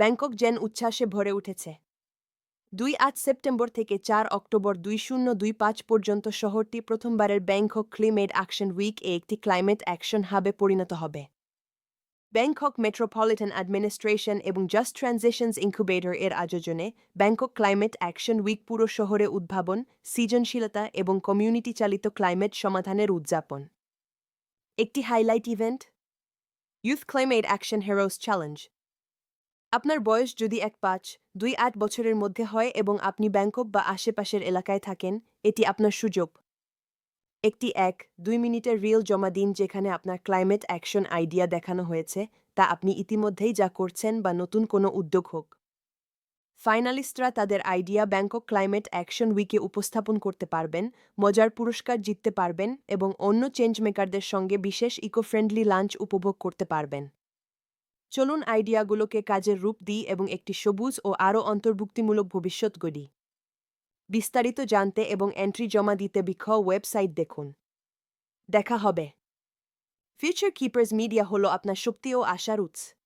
Bangkok gen উচ্ছ্বাসে ভরে উঠেছে। দুই আট সেপ্টেম্বর থেকে চার অক্টোবর দুই শূন্য দুই পাঁচ পর্যন্ত শহরটি প্রথমবারের ব্যাংকক ক্লিমেট অ্যাকশন উইক এ একটি ক্লাইমেট অ্যাকশন হাবে পরিণত হবে। ব্যাংকক মেট্রোপলিটন অ্যাডমিনিস্ট্রেশন এবং জাস্ট ট্রানজিশনস ইনকুবেটর এর আয়োজনে ব্যাংকক ক্লাইমেট অ্যাকশন উইক পুরো শহরে উদ্ভাবন, সৃজনশীলতা এবং কমিউনিটি চালিত ক্লাইমেট সমাধানের উদযাপন। একটি highlight event? Youth climate action heroes challenge. আপনার বয়স যদি এক পাঁচ, দুই আট বছরের মধ্যে হয় এবং আপনি ব্যাংকক বা আশেপাশের এলাকায় থাকেন, এটি আপনার সুযোগ। একটি এক, দুই মিনিটের রিল জমা দিন যেখানে আপনার ক্লাইমেট অ্যাকশন আইডিয়া দেখানো হয়েছে, তা আপনি ইতিমধ্যেই যা করছেন বা নতুন কোনো উদ্যোগ হোক। ফাইনালিস্টরা তাদের আইডিয়া ব্যাংকক ক্লাইমেট অ্যাকশন উইকে উপস্থাপন করতে পারবেন, মজার পুরস্কার জিততে পারবেন এবং অন্য চেঞ্জ মেকারদের সঙ্গে বিশেষ ইকো ফ্রেন্ডলি লাঞ্চ উপভোগ করতে পারবেন। চলুন আইডিয়াগুলোকে কাজের রূপ দিই এবং একটি সবুজ ও আরও অন্তর্ভুক্তিমূলক ভবিষ্যৎ গড়ি। বিস্তারিত জানতে এবং এন্ট্রি জমা দিতে বিক্ষ ওয়েবসাইট দেখুন। দেখা হবে। ফিউচার কিপার্স মিডিয়া হলো আপনার শক্তি ও আশার উৎস।